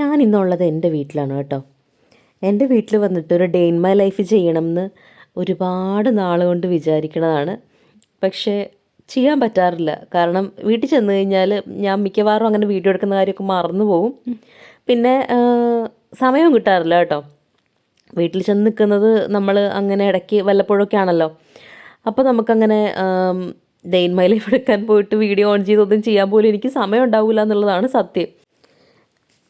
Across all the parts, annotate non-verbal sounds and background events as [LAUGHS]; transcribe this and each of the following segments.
ഞാൻ ഇന്നുള്ളത് എന്റെ വീട്ടിലാണ് കേട്ടോ. എന്റെ വീട്ടിൽ വന്നിട്ട് ഒരു ഡേ ഇൻ മൈ ലൈഫ് ചെയ്യണം എന്ന് ഒരുപാട് നാൾ കൊണ്ട് വിചാരിക്കണതാണ്. പക്ഷേ ചെയ്യാൻ പറ്റാറില്ല. കാരണം വീട്ടിൽ ചെന്ന് കഴിഞ്ഞാൽ ഞാൻ മിക്കവാറും അങ്ങനെ വീഡിയോ എടുക്കുന്ന കാര്യമൊക്കെ മറന്നു പോകും പിന്നെ സമയവും കിട്ടാറില്ല കേട്ടോ. വീട്ടിൽ ചെന്ന് നിൽക്കുന്നത് നമ്മൾ അങ്ങനെ ഇടയ്ക്ക് വല്ലപ്പോഴൊക്കെ ആണല്ലോ. അപ്പോൾ നമുക്കങ്ങനെ ഡെയിൻ മൈ ലൈഫ് എടുക്കാൻ പോയിട്ട് വീഡിയോ ഓൺ ചെയ്തൊന്നും ചെയ്യാൻ പോലും എനിക്ക് സമയം ഉണ്ടാവില്ല എന്നുള്ളതാണ് സത്യം.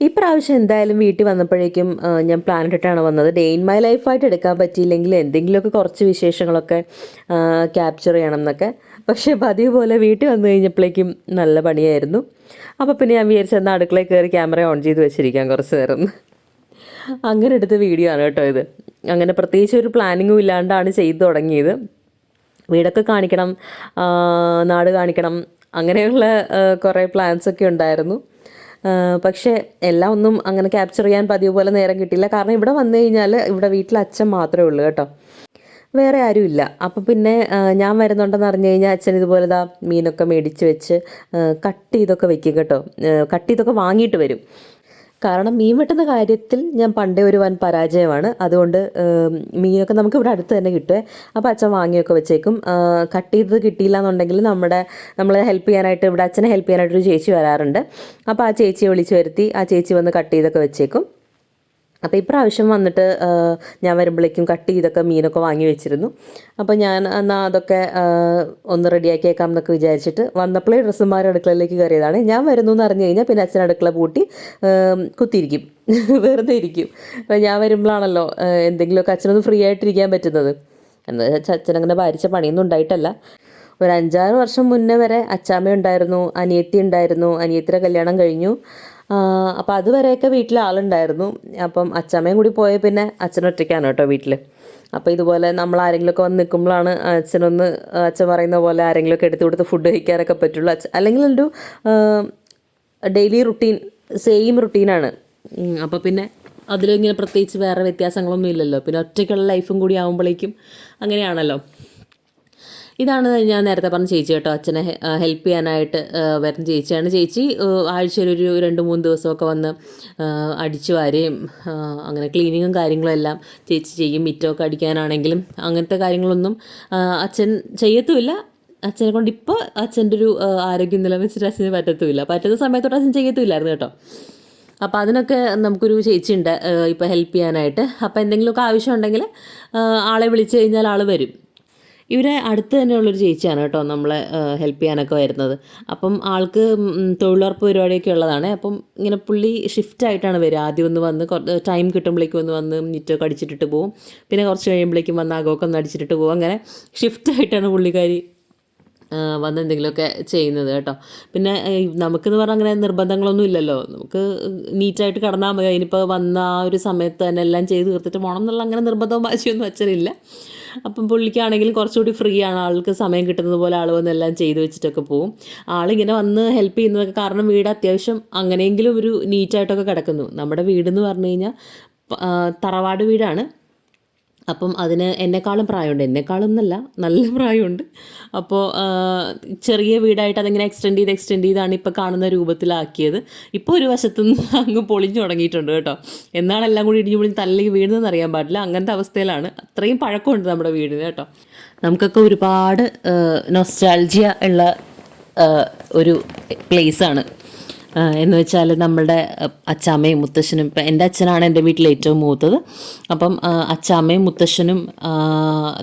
ഇപ്രാവശ്യം എന്തായാലും വീട്ടിൽ വന്നപ്പോഴേക്കും ഞാൻ പ്ലാൻ ഇട്ടിട്ടാണ് വന്നത്. ഡേ ഇൻ മൈ ലൈഫായിട്ട് എടുക്കാൻ പറ്റിയില്ലെങ്കിൽ എന്തെങ്കിലുമൊക്കെ കുറച്ച് വിശേഷങ്ങളൊക്കെ ക്യാപ്ചർ ചെയ്യണം എന്നൊക്കെ. പക്ഷേ പതിവ് പോലെ വീട്ടിൽ വന്നു കഴിഞ്ഞപ്പോഴേക്കും നല്ല പണിയായിരുന്നു. അപ്പോൾ പിന്നെ ഞാൻ വിചാരിച്ചെന്നാൽ അടുക്കളയിൽ കയറി ക്യാമറ ഓൺ ചെയ്ത് വെച്ചിരിക്കാം കുറച്ച് നേരം. അങ്ങനെ എടുത്ത വീഡിയോ ആണ് കേട്ടോ ഇത്. അങ്ങനെ പ്രത്യേകിച്ച് ഒരു പ്ലാനിങ്ങും ഇല്ലാണ്ടാണ് ചെയ്തു തുടങ്ങിയത്. വീടൊക്കെ കാണിക്കണം നാട് കാണിക്കണം അങ്ങനെയുള്ള കുറേ പ്ലാൻസൊക്കെ ഉണ്ടായിരുന്നു. പക്ഷേ എല്ലാം ഒന്നും അങ്ങനെ ക്യാപ്ചർ ചെയ്യാൻ പതിവ് പോലെ നേരം കിട്ടിയില്ല. കാരണം ഇവിടെ വന്നു കഴിഞ്ഞാൽ ഇവിടെ വീട്ടിൽ അച്ഛൻ മാത്രമേ ഉള്ളൂ കേട്ടോ. വേറെ ആരും ഇല്ല. അപ്പോൾ പിന്നെ ഞാൻ വരുന്നുണ്ടെന്ന് അറിഞ്ഞു കഴിഞ്ഞാൽ അച്ഛൻ ഇതുപോലെ ദാ മീനൊക്കെ മേടിച്ച് വെച്ച് കട്ട് ചെയ്തൊക്കെ വെക്കും കേട്ടോ. കട്ട് ചെയ്തൊക്കെ വാങ്ങിയിട്ട് വരും. കാരണം മീൻ വെട്ടുന്ന കാര്യത്തിൽ ഞാൻ പണ്ടേ ഒരു വൻ പരാജയമാണ്. അതുകൊണ്ട് മീനൊക്കെ നമുക്ക് ഇവിടെ അടുത്ത് തന്നെ കിട്ടുമേ അപ്പോൾ അച്ഛൻ വാങ്ങിയൊക്കെ വെച്ചേക്കും. കട്ട് ചെയ്തത് കിട്ടിയില്ല എന്നുണ്ടെങ്കിൽ നമ്മുടെ നമ്മളെ ഹെൽപ്പ് ചെയ്യാനായിട്ട് ഇവിടെ അച്ഛനെ ഹെൽപ്പ് ചെയ്യാനായിട്ട് ഒരു ചേച്ചി വരാറുണ്ട്. അപ്പോൾ ആ ചേച്ചിയെ വിളിച്ച് വരുത്തി ആ ചേച്ചി വന്ന് കട്ട് ചെയ്തൊക്കെ വെച്ചേക്കും. അപ്പോൾ ഇപ്രാവശ്യം വന്നിട്ട് ഞാൻ വരുമ്പോഴേക്കും കട്ട് ചെയ്തൊക്കെ മീനൊക്കെ വാങ്ങി വെച്ചിരുന്നു. അപ്പോൾ ഞാൻ എന്നാൽ അതൊക്കെ ഒന്ന് റെഡിയാക്കിയേക്കാം എന്നൊക്കെ വിചാരിച്ചിട്ട് വന്നപ്പോഴേ ഡ്രസ്സുമാർ അടുക്കളയിലേക്ക് കയറിയതാണ്. ഞാൻ വരുന്നു എന്ന് അറിഞ്ഞു കഴിഞ്ഞാൽ പിന്നെ അച്ഛൻ അടുക്കള പൂട്ടി കുത്തിയിരിക്കും. [LAUGHS] വെറുതെ ഇരിക്കും. അപ്പോൾ ഞാൻ വരുമ്പോഴാണല്ലോ എന്തെങ്കിലുമൊക്കെ അച്ഛനൊന്ന് ഫ്രീ ആയിട്ടിരിക്കാൻ പറ്റുന്നത്. എന്താ വെച്ചാൽ അച്ഛനങ്ങനെ ഭാരിച്ച പണിയൊന്നും ഉണ്ടായിട്ടല്ല. ഒരു അഞ്ചാറ് വർഷം മുന്നേ വരെ അച്ചാമ്മ ഉണ്ടായിരുന്നു അനിയത്തി ഉണ്ടായിരുന്നു അനിയത്തിയുടെ കല്യാണം കഴിഞ്ഞു. അപ്പോൾ അതുവരെയൊക്കെ വീട്ടിൽ ആളുണ്ടായിരുന്നു. അപ്പം അച്ഛമ്മയും കൂടി പോയ പിന്നെ അച്ഛൻ ഒറ്റയ്ക്കാണ് കേട്ടോ വീട്ടിൽ അപ്പോൾ ഇതുപോലെ നമ്മൾ ആരെങ്കിലുമൊക്കെ വന്ന് നിൽക്കുമ്പോഴാണ് അച്ഛനൊന്ന് അച്ഛൻ പറയുന്ന പോലെ ആരെങ്കിലുമൊക്കെ എടുത്തു കൊടുത്ത് ഫുഡ് കഴിക്കാനൊക്കെ പറ്റുള്ളൂ. അച്ഛൻ അല്ലെങ്കിൽ ഒരു ഡെയിലി റുട്ടീൻ സെയിം റുട്ടീനാണ് അപ്പോൾ പിന്നെ അതിലിങ്ങനെ പ്രത്യേകിച്ച് വേറെ വ്യത്യാസങ്ങളൊന്നും ഇല്ലല്ലോ. പിന്നെ ഒറ്റയ്ക്കുള്ള ലൈഫും കൂടി ആകുമ്പോഴേക്കും അങ്ങനെയാണല്ലോ. ഇതാണ് ഞാൻ നേരത്തെ പറഞ്ഞ ചേച്ചി കേട്ടോ. അച്ഛനെ ഹെൽപ്പ് ചെയ്യാനായിട്ട് വരുന്ന ചേച്ചിയാണ്. ചേച്ചി ആഴ്ചയിൽ ഒരു രണ്ട് മൂന്ന് ദിവസമൊക്കെ വന്ന് അടിച്ചു വാരുകയും അങ്ങനെ ക്ലീനിങ്ങും കാര്യങ്ങളും എല്ലാം ചേച്ചി ചെയ്യും. മിറ്റമൊക്കെ അടിക്കാനാണെങ്കിലും അങ്ങനത്തെ കാര്യങ്ങളൊന്നും അച്ഛൻ ചെയ്യത്തുമില്ല. അച്ഛനെ കൊണ്ട് ഇപ്പോൾ അച്ഛന്റെ ഒരു ആരോഗ്യം വെച്ചിട്ട് അച്ഛന് പറ്റത്തുമില്ല. പറ്റുന്ന സമയത്തോട്ട് അച്ഛൻ ചെയ്യത്തുമില്ലായിരുന്നു കേട്ടോ. അപ്പോൾ അതിനൊക്കെ നമുക്കൊരു ചേച്ചിയുണ്ട് ഇപ്പോൾ ഹെൽപ്പ് ചെയ്യാനായിട്ട്. അപ്പോൾ എന്തെങ്കിലുമൊക്കെ ആവശ്യമുണ്ടെങ്കിൽ ആളെ വിളിച്ചു കഴിഞ്ഞാൽ ആൾ വരും. ഇവരെ അടുത്ത് തന്നെയുള്ളൊരു ചേച്ചിയാണ് കേട്ടോ നമ്മളെ ഹെൽപ്പ് ചെയ്യാനൊക്കെ വരുന്നത്. അപ്പം ആൾക്ക് തൊഴിലുറപ്പ് പരിപാടിയൊക്കെ ഉള്ളതാണ്. അപ്പം ഇങ്ങനെ പുള്ളി ഷിഫ്റ്റ് ആയിട്ടാണ് വരിക. ആദ്യം ഒന്ന് വന്ന് ടൈം കിട്ടുമ്പോഴേക്കും ഒന്ന് വന്ന് നിറ്റൊക്കെ അടിച്ചിട്ടിട്ട് പോകും പിന്നെ കുറച്ച് കഴിയുമ്പോഴേക്കും വന്ന് അകമൊക്കെ ഒന്ന് അടിച്ചിട്ട് പോകും അങ്ങനെ ഷിഫ്റ്റ് ആയിട്ടാണ് പുള്ളിക്കാരി വന്ന് എന്തെങ്കിലുമൊക്കെ ചെയ്യുന്നത് കേട്ടോ. പിന്നെ നമുക്കെന്ന് പറഞ്ഞാൽ അങ്ങനെ നിർബന്ധങ്ങളൊന്നും ഇല്ലല്ലോ. നമുക്ക് നീറ്റായിട്ട് കടന്നാൽ മതി. അതിനിപ്പോൾ വന്ന ആ ഒരു സമയത്ത് തന്നെ എല്ലാം ചെയ്ത് തീർത്തിട്ട് പോകണം എന്നുള്ള അങ്ങനെ നിർബന്ധവും വാശിയൊന്നും അച്ഛനില്ല. അപ്പം പുള്ളിക്കാണെങ്കിലും കുറച്ചുകൂടി ഫ്രീ ആണ് ആൾക്ക് സമയം കിട്ടുന്നത് പോലെ ആൾ വന്ന് എല്ലാം ചെയ്ത് വെച്ചിട്ടൊക്കെ പോകും ആളിങ്ങനെ വന്ന് ഹെൽപ്പ് ചെയ്യുന്നതൊക്കെ കാരണം വീട് അത്യാവശ്യം അങ്ങനെയെങ്കിലും ഒരു നീറ്റായിട്ടൊക്കെ കിടക്കുന്നു. നമ്മുടെ വീടെന്ന് പറഞ്ഞു കഴിഞ്ഞാൽ തറവാട് വീടാണ്. അപ്പം അതിന് എന്നെക്കാളും പ്രായമുണ്ട്. എന്നെക്കാളും എന്നല്ല നല്ല [LAUGHS] പ്രായമുണ്ട്. അപ്പോൾ ചെറിയ വീടായിട്ട് അതിങ്ങനെ എക്സ്റ്റെൻഡ് ചെയ്ത് എക്സ്റ്റെൻഡ് ചെയ്താണ് ഇപ്പോൾ കാണുന്ന രൂപത്തിലാക്കിയത്. ഇപ്പോൾ ഒരു വശത്തുനിന്ന് [LAUGHS] അങ്ങ് പൊളിഞ്ഞു തുടങ്ങിയിട്ടുണ്ട് കേട്ടോ. എന്നാണ് എല്ലാം കൂടി ഇടിഞ്ഞു പൊളിഞ്ഞ് തല്ലി വീഴുന്നതെന്ന് അറിയാൻ പാടില്ല. അങ്ങനത്തെ അവസ്ഥയിലാണ്. അത്രയും പഴക്കമുണ്ട് നമ്മുടെ വീടിന് കേട്ടോ. നമുക്കൊക്കെ ഒരുപാട് നൊസ്റ്റാൾജിയ ഉള്ള ഒരു പ്ലേസാണ് എന്ന് വെച്ചാൽ നമ്മളുടെ അഹ് അച്ചാമ്മയും മുത്തശ്ശനും ഇപ്പം എന്റെ അച്ഛനാണ് എന്റെ വീട്ടിൽ ഏറ്റവും മൂത്തത്. അപ്പം അച്ചാമ്മയും മുത്തശ്ശനും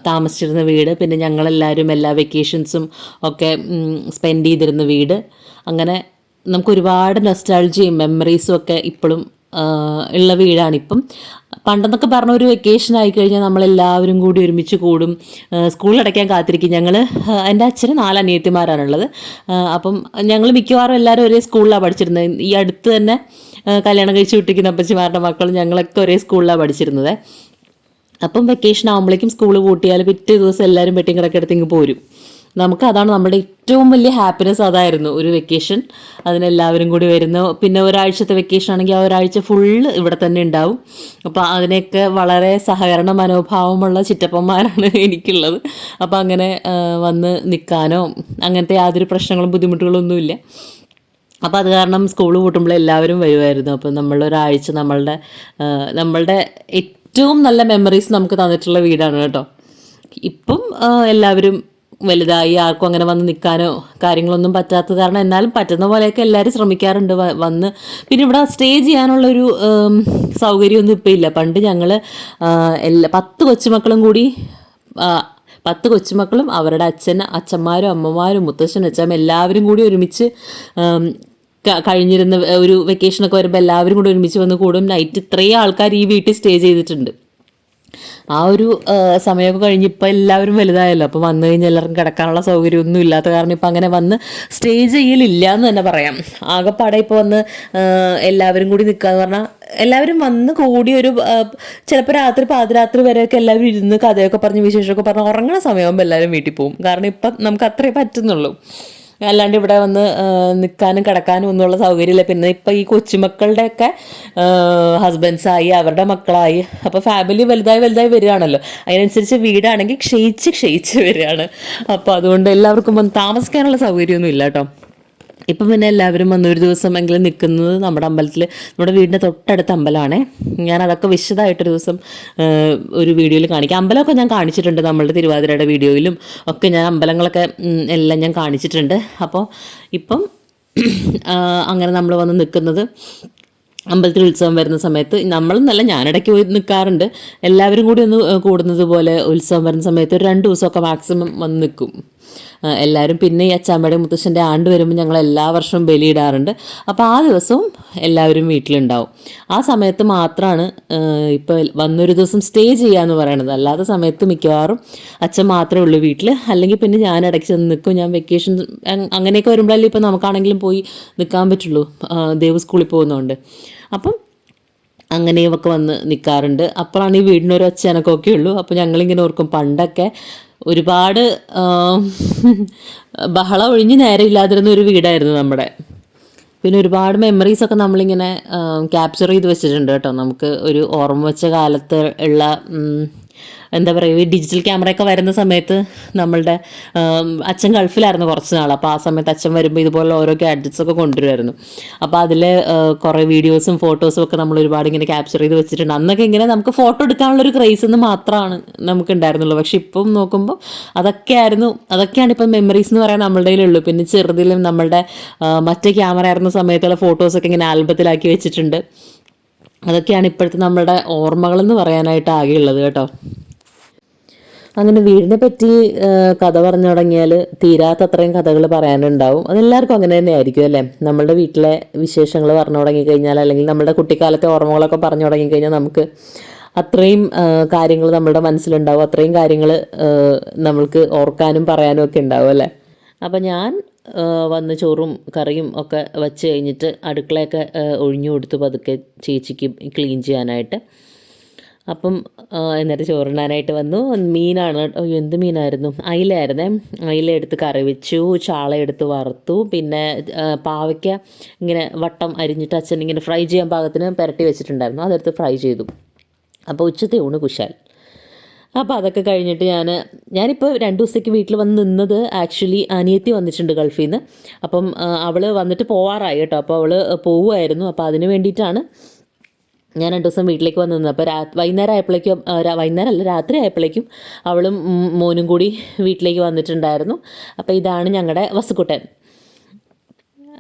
താമസിച്ചിരുന്ന വീട് പിന്നെ ഞങ്ങളെല്ലാവരും എല്ലാ വെക്കേഷൻസും ഒക്കെ സ്പെൻഡ് ചെയ്തിരുന്ന വീട്. അങ്ങനെ നമുക്ക് ഒരുപാട് നെസ്റ്റാൾജിയും മെമ്മറീസും ഒക്കെ ഇപ്പോഴും ഉള്ള വീടാണിപ്പം. പണ്ടെന്നൊക്കെ പറഞ്ഞ ഒരു വെക്കേഷൻ ആയി കഴിഞ്ഞാൽ നമ്മളെല്ലാവരും കൂടി ഒരുമിച്ച് കൂടും. സ്കൂൾ അടയ്ക്കാൻ കാത്തിരിക്കും. ഞങ്ങൾ എന്റെ അച്ഛന് നാല് അനിയത്തിമാരാണുള്ളത് അപ്പം ഞങ്ങൾ മിക്കവാറും എല്ലാവരും ഒരേ സ്കൂളിലാണ് പഠിച്ചിരുന്നത്. ഈ അടുത്ത് തന്നെ കല്യാണം കഴിച്ച് വിട്ടിരിക്കുന്ന അപ്പച്ചിമാരുടെ മക്കളും ഞങ്ങളൊക്കെ ഒരേ സ്കൂളിലാണ് പഠിച്ചിരുന്നത്. അപ്പം വെക്കേഷൻ ആകുമ്പോഴേക്കും സ്കൂൾ പൂട്ടിയാൽ പിറ്റേ ദിവസം എല്ലാവരും വെട്ടിയും ഇങ്ങ് പോരും. നമുക്ക് അതാണ് നമ്മുടെ ഏറ്റവും വലിയ ഹാപ്പിനെസ് അതായിരുന്നു ഒരു വെക്കേഷൻ അതിനെല്ലാവരും കൂടി വരുന്നു. പിന്നെ ഒരാഴ്ചത്തെ വെക്കേഷൻ ആണെങ്കിൽ ആ ഒരാഴ്ച ഫുള്ള് ഇവിടെ തന്നെ ഉണ്ടാവും. അപ്പോൾ അതിനെയൊക്കെ വളരെ സഹകരണ മനോഭാവമുള്ള ചിറ്റപ്പന്മാരാണ് [LAUGHS] എനിക്കുള്ളത്. അപ്പോൾ അങ്ങനെ വന്ന് നിൽക്കാനോ അങ്ങനത്തെ യാതൊരു പ്രശ്നങ്ങളും ബുദ്ധിമുട്ടുകളും ഒന്നുമില്ല അപ്പോൾ അത് കാരണം സ്കൂൾ പൂട്ടുമ്പോൾ എല്ലാവരും വരുമായിരുന്നു. അപ്പോൾ നമ്മളൊരാഴ്ച നമ്മളുടെ നമ്മളുടെ ഏറ്റവും നല്ല മെമ്മറീസ് നമുക്ക് തന്നിട്ടുള്ള വീടാണ് കേട്ടോ. ഇപ്പം എല്ലാവരും വലുതായി ആർക്കും അങ്ങനെ വന്ന് നിൽക്കാനോ കാര്യങ്ങളൊന്നും പറ്റാത്തത് കാരണം എന്നാലും പറ്റുന്ന പോലെയൊക്കെ എല്ലാവരും ശ്രമിക്കാറുണ്ട് വന്ന്. പിന്നെ ഇവിടെ സ്റ്റേ ചെയ്യാനുള്ളൊരു സൗകര്യമൊന്നും ഇപ്പം ഇല്ല. പണ്ട് ഞങ്ങൾ എല്ലാ പത്ത് കൊച്ചുമക്കളും കൂടി പത്ത് കൊച്ചുമക്കളും അവരുടെ അച്ഛൻ അച്ഛന്മാരും അമ്മമാരും മുത്തശ്ശനും അച്ഛമ്മ എല്ലാവരും കൂടി ഒരുമിച്ച് കഴിഞ്ഞിരുന്ന ഒരു വെക്കേഷനൊക്കെ വരുമ്പോൾ എല്ലാവരും കൂടി ഒരുമിച്ച് വന്ന് കൂടും. നൈറ്റ് ഇത്രയും ആൾക്കാർ ഈ വീട്ടിൽ സ്റ്റേ ചെയ്തിട്ടുണ്ട്. ആ ഒരു സമയമൊക്കെ കഴിഞ്ഞ് ഇപ്പം എല്ലാവരും വലുതായല്ലോ. അപ്പോൾ വന്നു കഴിഞ്ഞാൽ എല്ലാവർക്കും കിടക്കാനുള്ള സൗകര്യമൊന്നും ഇല്ലാത്ത കാരണം ഇപ്പം അങ്ങനെ വന്ന് സ്റ്റേ ചെയ്യലില്ല എന്ന് തന്നെ പറയാം. ആകെപ്പാടെ ഇപ്പോൾ വന്ന് എല്ലാവരും കൂടി നിൽക്കുക നിൽക്കാന്ന് പറഞ്ഞാൽ എല്ലാവരും വന്ന് കൂടി ഒരു ചിലപ്പോൾ രാത്രി പാതിരാത്രി വരെയൊക്കെ എല്ലാവരും ഇരുന്ന് കഥയൊക്കെ പറഞ്ഞ് വിശേഷമൊക്കെ പറഞ്ഞ് ഉറങ്ങണ സമയമാകുമ്പോൾ എല്ലാവരും വീട്ടിൽ പോകും കാരണം ഇപ്പം നമുക്ക് അത്രേ പറ്റുന്നുള്ളൂ. അല്ലാണ്ട് ഇവിടെ വന്ന് നിൽക്കാനും കിടക്കാനും ഒന്നുമുള്ള സൗകര്യമില്ല. പിന്നെ ഇപ്പം ഈ കൊച്ചുമക്കളുടെയൊക്കെ ഹസ്ബൻഡ്സായി അവരുടെ മക്കളായി അപ്പോൾ ഫാമിലി വലുതായി വലുതായി വരികയാണല്ലോ. അതിനനുസരിച്ച് വീടാണെങ്കിൽ ക്ഷയിച്ച് ക്ഷയിച്ച് വരികയാണ്. അപ്പോൾ അതുകൊണ്ട് എല്ലാവർക്കും വന്ന് താമസിക്കാനുള്ള സൗകര്യമൊന്നും ഇല്ല കേട്ടോ. ഇപ്പം പിന്നെ എല്ലാവരും വന്ന് ഒരു ദിവസമെങ്കിലും നിൽക്കുന്നത് നമ്മുടെ അമ്പലത്തിൽ നമ്മുടെ വീടിന്റെ തൊട്ടടുത്ത അമ്പലമാണ്. ഞാൻ അതൊക്കെ വിശദമായിട്ടൊരു ദിവസം ഒരു വീഡിയോയിൽ കാണിക്കാം. അമ്പലമൊക്കെ ഞാൻ കാണിച്ചിട്ടുണ്ട് നമ്മളുടെ തിരുവാതിരയുടെ വീഡിയോയിലും ഒക്കെ ഞാൻ അമ്പലങ്ങളൊക്കെ എല്ലാം ഞാൻ കാണിച്ചിട്ടുണ്ട്. അപ്പോൾ ഇപ്പം അങ്ങനെ നമ്മൾ വന്ന് നിൽക്കുന്നത് അമ്പലത്തിൽ ഉത്സവം വരുന്ന സമയത്ത്. നമ്മളെന്നല്ല ഞാനിടയ്ക്ക് പോയി നിൽക്കാറുണ്ട്. എല്ലാവരും കൂടി ഒന്ന് കൂടുന്നത് പോലെ ഉത്സവം വരുന്ന സമയത്ത് ഒരു രണ്ട് ദിവസമൊക്കെ മാക്സിമം വന്ന് നിൽക്കും. എല്ലാവരും പിന്നെ ഈ അച്ചാമ്മയുടെ മുത്തശ്ശന്റെ ആണ്ട് വരുമ്പോൾ ഞങ്ങൾ എല്ലാ വർഷവും ബലിയിടാറുണ്ട് അപ്പോൾ ആ ദിവസവും എല്ലാവരും വീട്ടിലുണ്ടാവും. ആ സമയത്ത് മാത്രമാണ് ഇപ്പോൾ വന്നൊരു ദിവസം സ്റ്റേ ചെയ്യാന്ന് പറയണത്. അല്ലാത്ത സമയത്ത് മിക്കവാറും അച്ഛൻ മാത്രമേ ഉള്ളൂ വീട്ടിൽ അല്ലെങ്കിൽ പിന്നെ ഞാൻ ഇടയ്ക്ക് ചെന്ന് നിൽക്കും. ഞാൻ വെക്കേഷൻ അങ്ങനെയൊക്കെ വരുമ്പോഴല്ലേ ഇപ്പോൾ നമുക്കാണെങ്കിലും പോയി നിൽക്കാൻ പറ്റുള്ളൂ. ദേവ് സ്കൂളിൽ പോകുന്നതുകൊണ്ട് അപ്പം അങ്ങനെയൊക്കെ വന്ന് നിൽക്കാറുണ്ട്. അപ്പോഴാണ് ഈ വീടിനൊരു ഒച്ചനക്കൊക്കെ ഉള്ളൂ. അപ്പോൾ ഞങ്ങളിങ്ങനെ ഓർക്കും പണ്ടൊക്കെ ഒരുപാട് ബഹളം ഒഴിഞ്ഞ് നേരെ ഇല്ലാതിരുന്ന ഒരു വീടായിരുന്നു നമ്മുടെ. പിന്നെ ഒരുപാട് മെമ്മറീസ് ഒക്കെ നമ്മളിങ്ങനെ ക്യാപ്ചർ ചെയ്ത് വെച്ചിട്ടുണ്ട് കേട്ടോ. നമുക്ക് ഒരു ഓർമ്മ വെച്ച കാലത്ത് ഉള്ള എന്താ പറയുക ഈ ഡിജിറ്റൽ ക്യാമറയൊക്കെ വരുന്ന സമയത്ത് നമ്മളുടെ അച്ഛൻ ഗൾഫിലായിരുന്നു കുറച്ച് നാൾ. അപ്പോൾ ആ സമയത്ത് അച്ഛൻ വരുമ്പോൾ ഇതുപോലെ ഓരോ ഗാഡ്ജറ്റ്സ് ഒക്കെ കൊണ്ടുവരുമായിരുന്നു അപ്പോൾ അതിൽ കുറേ വീഡിയോസും ഫോട്ടോസും ഒക്കെ നമ്മൾ ഒരുപാട് ഇങ്ങനെ ക്യാപ്ചർ ചെയ്ത് വെച്ചിട്ടുണ്ട്. അന്നൊക്കെ ഇങ്ങനെ നമുക്ക് ഫോട്ടോ എടുക്കാനുള്ള ഒരു ക്രേസ് എന്ന് മാത്രമാണ് നമുക്ക് ഉണ്ടായിരുന്നുള്ളൂ. പക്ഷെ ഇപ്പം നോക്കുമ്പോൾ അതൊക്കെ അതൊക്കെയായിരുന്നു അതൊക്കെയാണ് ഇപ്പം മെമ്മറീസ് എന്ന് പറയാൻ നമ്മളുടെ കയ്യിലുള്ളൂ. പിന്നെ ചെറുതിലും നമ്മളുടെ മറ്റേ ക്യാമറ ആയിരുന്ന സമയത്തുള്ള ഫോട്ടോസൊക്കെ ഇങ്ങനെ ആൽബത്തിലാക്കി വെച്ചിട്ടുണ്ട്. അതൊക്കെയാണ് ഇപ്പോഴത്തെ നമ്മളുടെ ഓർമ്മകളെന്ന് പറയാനായിട്ട് ആകെയുള്ളത് കേട്ടോ. അങ്ങനെ വീടിനെ പറ്റി കഥ പറഞ്ഞു തുടങ്ങിയാൽ തീരാത്ത അത്രയും കഥകൾ പറയാനുണ്ടാവും. അതെല്ലാവർക്കും അങ്ങനെ തന്നെ ആയിരിക്കും അല്ലേ? നമ്മളുടെ വീട്ടിലെ വിശേഷങ്ങൾ പറഞ്ഞു തുടങ്ങിക്കഴിഞ്ഞാൽ അല്ലെങ്കിൽ നമ്മുടെ കുട്ടിക്കാലത്തെ ഓർമ്മകളൊക്കെ പറഞ്ഞു തുടങ്ങിക്കഴിഞ്ഞാൽ നമുക്ക് അത്രയും കാര്യങ്ങൾ നമ്മുടെ മനസ്സിലുണ്ടാവും. അത്രയും കാര്യങ്ങൾ നമ്മൾക്ക് ഓർക്കാനും പറയാനും ഒക്കെ ഉണ്ടാവും അല്ലേ? അപ്പം ഞാൻ വന്ന് ചോറും കറിയും ഒക്കെ വെച്ച് കഴിഞ്ഞിട്ട് അടുക്കളയൊക്കെ ഒഴിഞ്ഞു കൊടുത്ത് പതുക്കെ ചേച്ചിക്ക് ക്ലീൻ ചെയ്യാനായിട്ട് അപ്പം എന്നിട്ട് ചോറിടാനായിട്ട് വന്നു. മീനാണ്. എന്ത് മീനായിരുന്നു? അയിലായിരുന്നേ അയില എടുത്ത് കറി വെച്ചു ചാള എടുത്ത് വറുത്തു. പിന്നെ പാവയ്ക്ക ഇങ്ങനെ വട്ടം അരിഞ്ഞിട്ട് അച്ഛൻ ഇങ്ങനെ ഫ്രൈ ചെയ്യാൻ പാകത്തിന് പുരട്ടി വെച്ചിട്ടുണ്ടായിരുന്നു. അതെടുത്ത് ഫ്രൈ ചെയ്തു. അപ്പോൾ ഉച്ചത്തെ ഊണ് കുശാൽ. അപ്പോൾ അതൊക്കെ കഴിഞ്ഞിട്ട് ഞാൻ ഞാനിപ്പോൾ രണ്ട് ദിവസത്തേക്ക് വീട്ടിൽ വന്ന് നിന്നത് ആക്ച്വലി അനിയത്തി വന്നിട്ടുണ്ട് ഗൾഫിൽ നിന്ന്. അപ്പം അവൾ വന്നിട്ട് പോവാറായി കേട്ടോ. അപ്പോൾ അവൾ പോവുമായിരുന്നു. അപ്പോൾ അതിന് വേണ്ടിയിട്ടാണ് ഞാൻ രണ്ടു ദിവസം വീട്ടിലേക്ക് വന്നു നിന്നത് അപ്പോൾ രാ വൈകുന്നേരം ആയപ്പോഴേക്കും വൈകുന്നേരം അല്ല രാത്രി ആയപ്പോഴേക്കും അവളും മോനും കൂടി വീട്ടിലേക്ക് വന്നിട്ടുണ്ടായിരുന്നു. അപ്പോൾ ഇതാണ് ഞങ്ങളുടെ വസുക്കുട്ടൻ.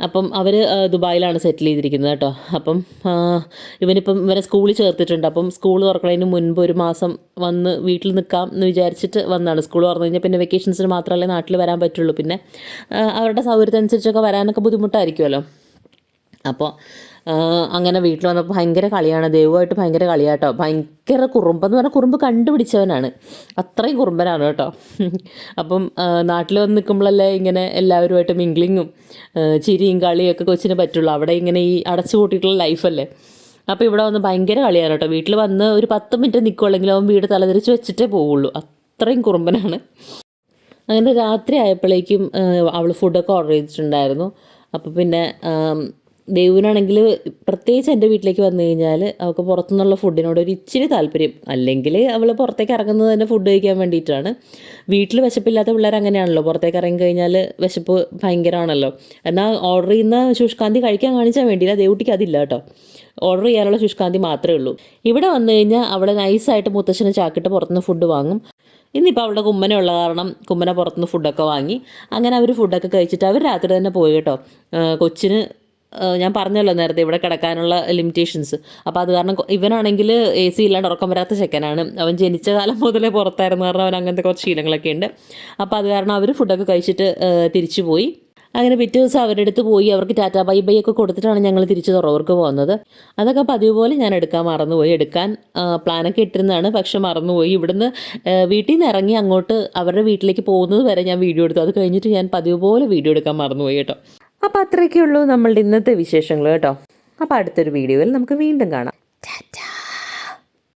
അപ്പം അവർ ദുബായിലാണ് സെറ്റിൽ ചെയ്തിരിക്കുന്നത് കേട്ടോ. അപ്പം ഇവനിപ്പം ഇവരെ സ്കൂളിൽ ചേർത്തിട്ടുണ്ട്. അപ്പം സ്കൂൾ തുറക്കുന്നതിന് മുൻപ് ഒരു മാസം വന്ന് വീട്ടിൽ നിൽക്കാം എന്ന് വിചാരിച്ചിട്ട് വന്നാണ്. സ്കൂൾ തുറന്നു കഴിഞ്ഞാൽ പിന്നെ വെക്കേഷൻസിന് മാത്രമല്ലേ നാട്ടിൽ വരാൻ പറ്റുള്ളൂ. പിന്നെ അവരുടെ സൗകര്യത്തിനനുസരിച്ചൊക്കെ വരാനൊക്കെ ബുദ്ധിമുട്ടായിരിക്കുമല്ലോ. അപ്പോൾ അങ്ങനെ വീട്ടിൽ വന്നപ്പോൾ ഭയങ്കര കളിയാണ്. ദൈവമായിട്ട് ഭയങ്കര കളിയാട്ടോ. ഭയങ്കര കുറുമ്പെന്ന് പറഞ്ഞാൽ കുറുമ്പ് കണ്ടുപിടിച്ചവനാണ്. അത്രയും കുറുമ്പനാണ് കേട്ടോ. അപ്പം നാട്ടിൽ വന്ന് നിൽക്കുമ്പോഴല്ലേ ഇങ്ങനെ എല്ലാവരുമായിട്ട് മിംഗ്ലിങ്ങും ചിരിയും കളിയും ഒക്കെ കൊച്ചിന് പറ്റുള്ളൂ. അവിടെ ഇങ്ങനെ ഈ അടച്ചു കൂട്ടിയിട്ടുള്ള ലൈഫല്ലേ അപ്പോൾ ഇവിടെ വന്ന് ഭയങ്കര കളിയാണ് കേട്ടോ. വീട്ടിൽ വന്ന് ഒരു പത്ത് മിനിറ്റ് നിൽക്കുള്ളെങ്കിലും അവൻ വീട് തലതിരിച്ച് വെച്ചിട്ടേ പോവുള്ളൂ. അത്രയും കുറുമ്പനാണ്. അങ്ങനെ രാത്രി ആയപ്പോഴേക്കും അവൾ ഫുഡൊക്കെ ഓർഡർ ചെയ്തിട്ടുണ്ടായിരുന്നു. അപ്പോൾ പിന്നെ ദേവുവിനാണെങ്കിൽ പ്രത്യേകിച്ച് എന്റെ വീട്ടിലേക്ക് വന്നു കഴിഞ്ഞാൽ അവൾക്ക് പുറത്തുനിന്നുള്ള ഫുഡിനോട് ഒരു ഇച്ചിരി താല്പര്യം. അല്ലെങ്കിൽ അവൾ പുറത്തേക്ക് ഇറങ്ങുന്നത് തന്നെ ഫുഡ് കഴിക്കാൻ വേണ്ടിയിട്ടാണ്. വീട്ടിൽ വിശപ്പില്ലാത്ത പിള്ളേർ അങ്ങനെയാണല്ലോ. പുറത്തേക്ക് ഇറങ്ങി കഴിഞ്ഞാൽ വിശപ്പ് ഭയങ്കരമാണല്ലോ. എന്നാൽ ഓർഡർ ചെയ്യുന്ന ശുഷ്കാന്തി കഴിക്കാൻ കാണിച്ചാൽ വേണ്ടിയില്ല. ദേവുട്ടിക്ക് അതില്ല കേട്ടോ. ഓർഡർ ചെയ്യാനുള്ള ശുഷ്കാന്തി മാത്രമേ ഉള്ളൂ. ഇവിടെ വന്നു കഴിഞ്ഞാൽ അവിടെ നൈസായിട്ട് മുത്തശ്ശനെ ചാക്കിട്ട് പുറത്തുനിന്ന് ഫുഡ് വാങ്ങും. ഇന്നിപ്പോൾ അവളുടെ കുമ്മന ഉള്ള കാരണം കുമ്മന പുറത്തുനിന്ന് ഫുഡൊക്കെ വാങ്ങി. അങ്ങനെ അവർ ഫുഡൊക്കെ കഴിച്ചിട്ട് അവർ രാത്രി തന്നെ പോയി കേട്ടോ. കൊച്ചിന് ഞാൻ പറഞ്ഞല്ലോ നേരത്തെ ഇവിടെ കിടക്കാനുള്ള ലിമിറ്റേഷൻസ് അപ്പോൾ അത് കാരണം ഇവനാണെങ്കിൽ എ സി ഇല്ലാണ്ട് ഉറക്കം വരാത്ത ചെക്കനാണ്. അവൻ ജനിച്ച കാലം മുതലേ പുറത്തായിരുന്നു കാരണം അവൻ അങ്ങനത്തെ കുറച്ച് ശീലങ്ങളൊക്കെ ഉണ്ട്. അപ്പോൾ അത് കാരണം അവർ ഫുഡൊക്കെ കഴിച്ചിട്ട് തിരിച്ചു പോയി. അങ്ങനെ പിറ്റേ ദിവസം അവരുടെ അടുത്ത് പോയി. അവർക്ക് ടാറ്റാ ബൈ ബൈ ഒക്കെ കൊടുത്തിട്ടാണ് ഞങ്ങൾ തിരിച്ച് തുറവർക്ക് പോകുന്നത്. അതൊക്കെ പതിവ് പോലെ ഞാൻ എടുക്കാൻ മറന്നുപോയി. എടുക്കാൻ പ്ലാനൊക്കെ ഇട്ടിരുന്നതാണ്. പക്ഷെ മറന്നുപോയി. ഇവിടുന്ന് വീട്ടിൽ നിന്ന് ഇറങ്ങി അങ്ങോട്ട് അവരുടെ വീട്ടിലേക്ക് പോകുന്നത് വരെ ഞാൻ വീഡിയോ എടുത്തു. അത് കഴിഞ്ഞിട്ട് ഞാൻ പതിവ് പോലെ വീഡിയോ എടുക്കാൻ മറന്നുപോയി കേട്ടോ. അപ്പോൾ അത്രയൊക്കെ ഉള്ളൂ നമ്മളുടെ ഇന്നത്തെ വിശേഷങ്ങൾ കേട്ടോ. അപ്പോൾ അടുത്തൊരു വീഡിയോയിൽ നമുക്ക് വീണ്ടും കാണാം. ടാറ്റാ